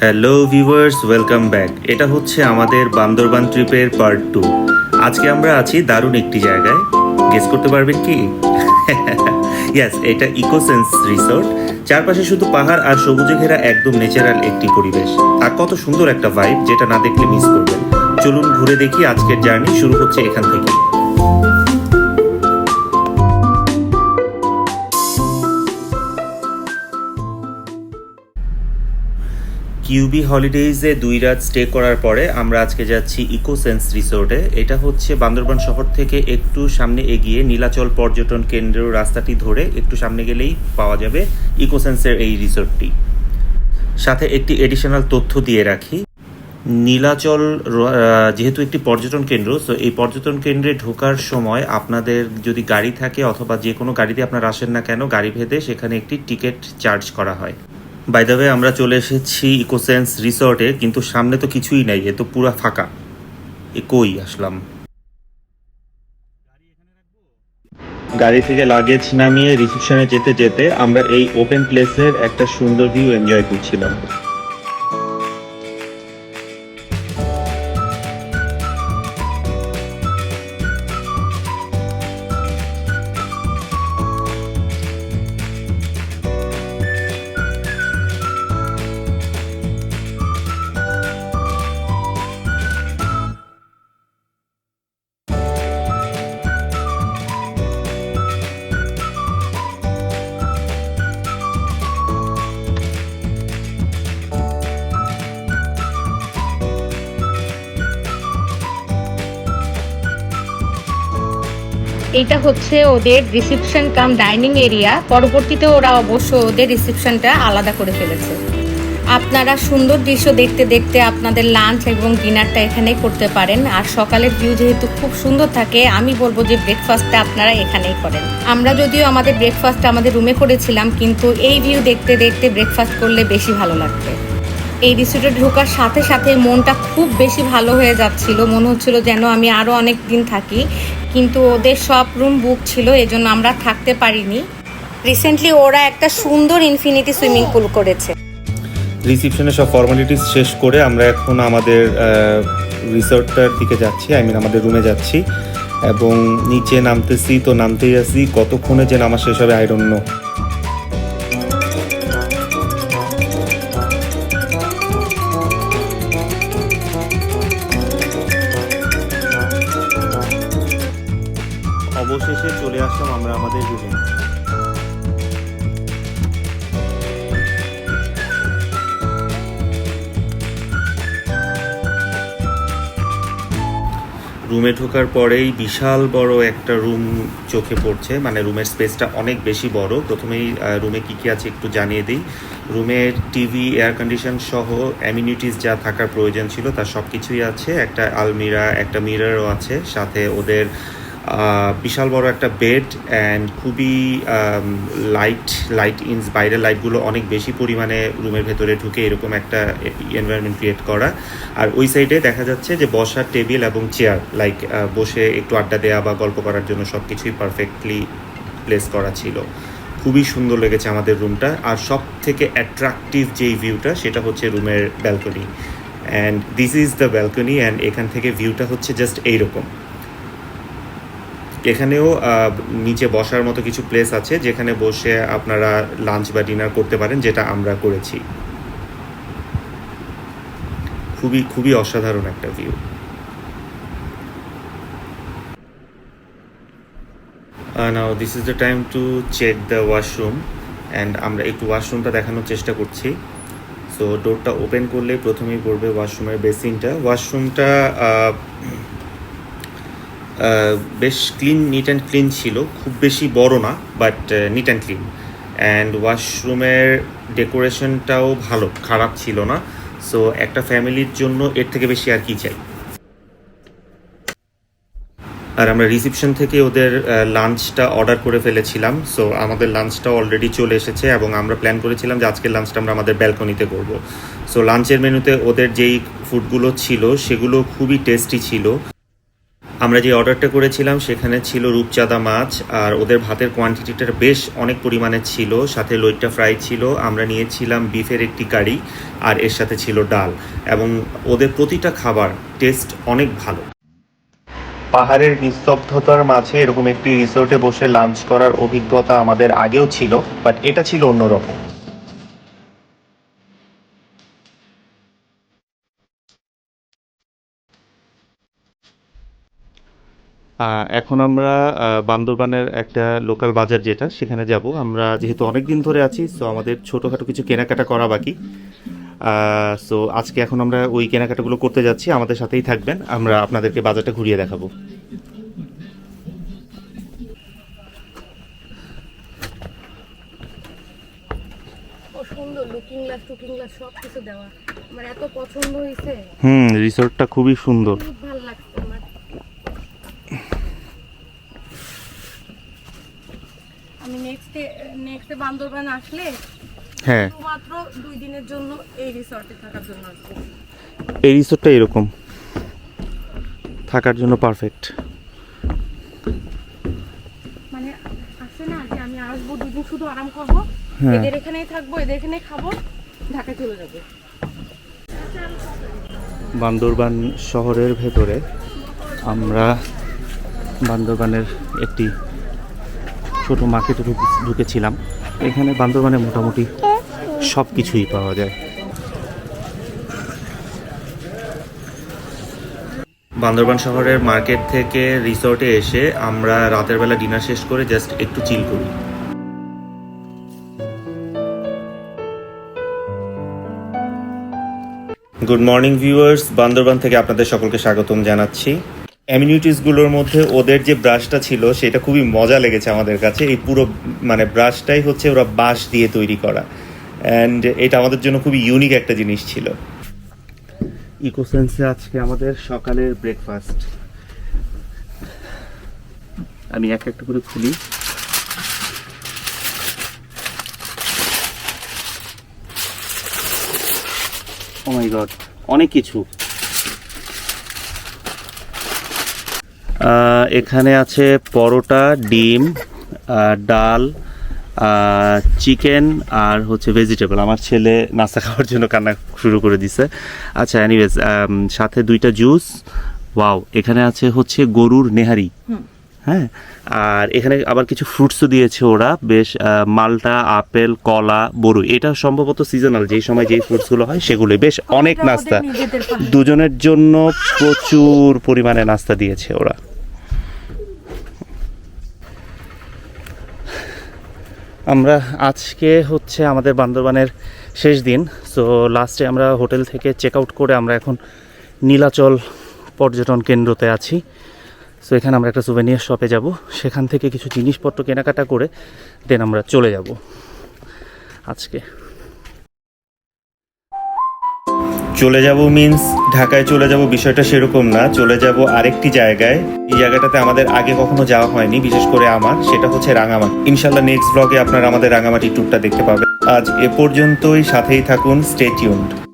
Hello viewers, welcome back. এটা হচ্ছে আমাদের বান্দরবান ট্রিপের পার্ট টু। আজকে আমরা আছি দারুণ একটি জায়গায়। গেস করতে পারবেন কি? ইয়াস এটা ইকোসেন্স রিসোর্ট চারপাশে শুধু পাহাড় আর সবুজে ঘেরা একদম ন্যাচারাল একটি পরিবেশ। আর কত সুন্দর একটা ভাইব যেটা না দেখলে মিস করবেন। চলুন ঘুরে দেখি আজকের জার্নি শুরু হচ্ছে এখান থেকে। কিউবি হলিডেজে দুই রাত স্টে করার পরে আমরা আজকে যাচ্ছি ইকোসেন্স রিসোর্টে এটা হচ্ছে বান্দরবান শহর থেকে একটু সামনে এগিয়ে নীলাচল পর্যটন কেন্দ্র রাস্তাটি ধরে একটু সামনে গেলেই পাওয়া যাবে ইকোসেন্সের এই রিসোর্টটি। সাথে একটি এডিশনাল তথ্য দিয়ে রাখি। নীলাচল যেহেতু একটি পর্যটন কেন্দ্র তো এই পর্যটন কেন্দ্রে ঢোকার সময় আপনাদের যদি গাড়ি থাকে অথবা যে কোনো গাড়িতে আপনারা আসেন না কেন, গাড়ি ভেদে সেখানে একটি টিকিট চার্জ করা হয়। বাই দ্য আমরা চলে এসেছি ইকোসেন্স রিসর্টে কিন্তু সামনে তো কিছুই নাই, এ তো পুরা ফাঁকা। এ কই আসলাম? গাড়ি থেকে লাগেজ নামিয়ে রিসেপশনে যেতে যেতে আমরা এই ওপেন প্লেসের একটা সুন্দর ভিউ এনজয় করছিলাম। এইটা হচ্ছে ওদের রিসেপশন কাম ডাইনিং এরিয়া পরবর্তীতে ওরা অবশ্য ওদের রিসেপশনটা আলাদা করে ফেলেছে। আপনারা সুন্দর দৃশ্য দেখতে দেখতে আপনাদের লাঞ্চ এবং ডিনারটা এখানেই করতে পারেন। আর সকালের ভিউ যেহেতু খুব সুন্দর থাকে, আমি বলব যে ব্রেকফাস্টটা আপনারা এখানেই করেন। আমরা যদিও আমাদের ব্রেকফাস্টটা আমাদের রুমে করেছিলাম, কিন্তু এই ভিউ দেখতে দেখতে ব্রেকফাস্ট করলে বেশি ভালো লাগবে। এই রিসোর্টে ঢোকার সাথে সাথে মনটা খুব বেশি ভালো হয়ে যাচ্ছিল। মনে হচ্ছিল যেন আমি আরও অনেক দিন থাকি। কিন্তু ওদের সব রুম বুক ছিল, এজন্য আমরা থাকতে পারিনি। রিসেন্টলি ওরা একটা সুন্দর ইনফিনিটি সুইমিং পুল করেছে। রিসেপশনে সব ফর্মালিটিস শেষ করে আমরা এখন আমাদের রিসর্টটার দিকে যাচ্ছি। আই মিন আমাদের রুমে যাচ্ছি। এবং নিচে নামতেছি, তো নামতেই আছি কতক্ষণে যে নামা শেষ হবে আইরন্য অবশেষে চলে আসলাম আমরা আমাদের রুমে রুমে ঢোকার পরেই বিশাল বড় একটা রুম চোখে পড়ছে। মানে রুমের স্পেসটা অনেক বেশি বড়। প্রথমেই রুমে কি কি আছে একটু জানিয়ে দিই। রুমের টিভি এয়ার কন্ডিশন সহ অ্যামিনিটিস যা থাকার প্রয়োজন ছিল, তার সব কিছুই আছে। একটা আলমিরা, একটা মিররও আছে। সাথে ওদের বিশাল বড় একটা বেড অ্যান্ড খুবই লাইট লাইট ইনস বাইরের লাইটগুলো অনেক বেশি পরিমাণে রুমের ভেতরে ঢুকে এরকম একটা এনভায়রনমেন্ট ক্রিয়েট করা। আর ওই সাইডে দেখা যাচ্ছে যে বসার টেবিল এবং চেয়ার লাইক বসে একটু আড্ডা দেওয়া বা গল্প করার জন্য সব কিছুই পারফেক্টলি প্লেস করা ছিল। খুবই সুন্দর লেগেছে আমাদের রুমটা আর সব থেকে অ্যাট্রাকটিভ যেই ভিউটা সেটা হচ্ছে রুমের balcony and this is the balcony and এখান থেকে ভিউটা হচ্ছে জাস্ট এইরকম। এখানেও নিচে বসার মতো কিছু প্লেস আছে যেখানে বসে আপনারা লাঞ্চ বা ডিনার করতে পারেন, যেটা আমরা করেছি। খুবই খুবই অসাধারণ একটা view now this is the time to check the washroom and আমরা একটু ওয়াশরুমটা দেখানোর চেষ্টা করছি। সো ডোরটা ওপেন করলে প্রথমেই পড়বে ওয়াশরুমের বেসিনটা ওয়াশরুমটা বেশ ক্লিন নিট অ্যান্ড ক্লিন ছিল। খুব বেশি বড় না but neat and clean and ওয়াশরুমের ডেকোরেশনটাও ভালো, খারাপ ছিল না। সো একটা ফ্যামিলির জন্য এর থেকে বেশি আর কি চাই? আর আমরা রিসেপশন থেকে ওদের লাঞ্চটা অর্ডার করে ফেলেছিলাম। সো আমাদের লাঞ্চটা অলরেডি চলে এসেছে এবং আমরা প্ল্যান করেছিলাম যে আজকের লাঞ্চটা আমরা আমাদের ব্যালকনিতে করব। সো লাঞ্চের মেনুতে ওদের যেই ফুডগুলো ছিল, সেগুলো খুবই টেস্টি ছিল। আমরা যে অর্ডারটা করেছিলাম, সেখানে ছিল রূপচাঁদা মাছ, আর ওদের ভাতের কোয়ান্টিটিটা বেশ অনেক পরিমাণে ছিল। সাথে লইট্টা ফ্রাই ছিল। আমরা নিয়েছিলাম বিফের একটি কারি, আর এর সাথে ছিল ডাল। এবং ওদের প্রতিটা খাবার টেস্ট অনেক ভালো। পাহাড়ের নিস্তব্ধতার মাঝে এরকম একটি রিসোর্টে বসে লাঞ্চ করার অভিজ্ঞতা আমাদের আগেও ছিল বাট এটা ছিল অন্যরকম। এখন আমরা বান্দরবানের একটা লোকাল বাজার যেটা সেখানে যাব। আমরা যেহেতু অনেক দিন ধরে আছি সো আমাদের ছোটোখাটো কিছু কেনাকাটা করা বাকি। সো আজকে এখন আমরা ওই কেনাকাটাগুলো করতে যাচ্ছি আমাদের সাথেই থাকবেন। আমরা আপনাদেরকে বাজারটা ঘুরিয়ে দেখাবো। হয়েছে হুম রিসোর্টটা খুবই সুন্দর। খুব ভালো লাগছে আমার আমি নেক্সট নেক্সট বান্দরবান আসলে হ্যাঁ। শুধুমাত্র দুই দিনের জন্য এই রিসর্টে থাকার জন্য আসব। এই রিসোর্টটা এরকম। থাকার জন্য পারফেক্ট মানে আছে না যে আমি আসব দুদিন শুধু আরাম করব? হ্যাঁ। এদের এখানেই থাকব এদের এখানেই খাব ঢাকা চলে যাব। বান্দরবান শহরের ভেতরে আমরা বান্দরবানের একটি ছোট মার্কেটে ঢুকে- ঢুকেছিলাম। এখানে বান্দরবানে মোটামুটি সব কিছুই পাওয়া যায়। বান্দরবান শহরের মার্কেট থেকে রিসোর্টে এসে আমরা রাতের বেলা ডিনার শেষ করে জাস্ট একটু চিল করি। গুড মর্নিং ভিউয়ার্স, বান্দরবান থেকে আপনাদের সকলকে স্বাগতম জানাচ্ছি। অ্যামিনিটিসগুলোর মধ্যে ওদের যে ব্রাশটা ছিল, সেটা খুবই মজা লেগেছে আমাদের কাছে। এই পুরো মানে ব্রাশটাই হচ্ছে ওরা বাঁশ দিয়ে তৈরি করা। অ্যান্ড এটা আমাদের জন্য খুবই ইউনিক একটা জিনিস ছিল। ইকোসেন্সে আজকে আমাদের সকালের ব্রেকফাস্ট আমি এক একটা করে খুলি। গড অনেক কিছু। এখানে আছে পরোটা ডিম ডাল চিকেন আর হচ্ছে ভেজিটেবল আমার ছেলে নাস্তা খাওয়ার জন্য কান্না শুরু করে দিছে। আচ্ছা এনিওয়েজ সাথে দুইটা জুস ওয়াও এখানে আছে হচ্ছে গরুর নেহারি। হ্যাঁ? আর এখানে আবার কিছু ফ্রুটসও দিয়েছে ওরা। বেশ মালটা আপেল কলা বড়ই। এটা সম্ভবত সিজনাল যেই সময় যেই ফ্রুটসগুলো হয় সেগুলো বেশ অনেক নাস্তা। দুজনের জন্য প্রচুর পরিমাণে নাস্তা দিয়েছে ওরা। আমরা আজকে হচ্ছে আমাদের বান্দরবানের শেষ দিন। সো লাস্টে আমরা হোটেল থেকে চেক আউট করে আমরা এখন নীলাচল পর্যটন কেন্দ্রতে আছি। সো এখানে আমরা একটা সুভেনিয়ার শপে যাব। সেখান থেকে কিছু জিনিসপত্র কেনাকাটা করে দেন আমরা চলে যাব। আজকে। চলে যাব মিন্স ঢাকায় চলে যাব বিষয়টা সেরকম না। চলে যাব আরেকটি জায়গায়। এই জায়গাটাতে আমাদের আগে কখনো যাওয়া হয়নি, বিশেষ করে আমার। সেটা হচ্ছে রাঙামাটি। ইনশাল্লাহ নেক্সট ব্লগে আপনারা আমাদের রাঙামাটি ট্যুরটা দেখতে পাবেন। আজ এ পর্যন্তই, সাথেই থাকুন স্টে টিউনড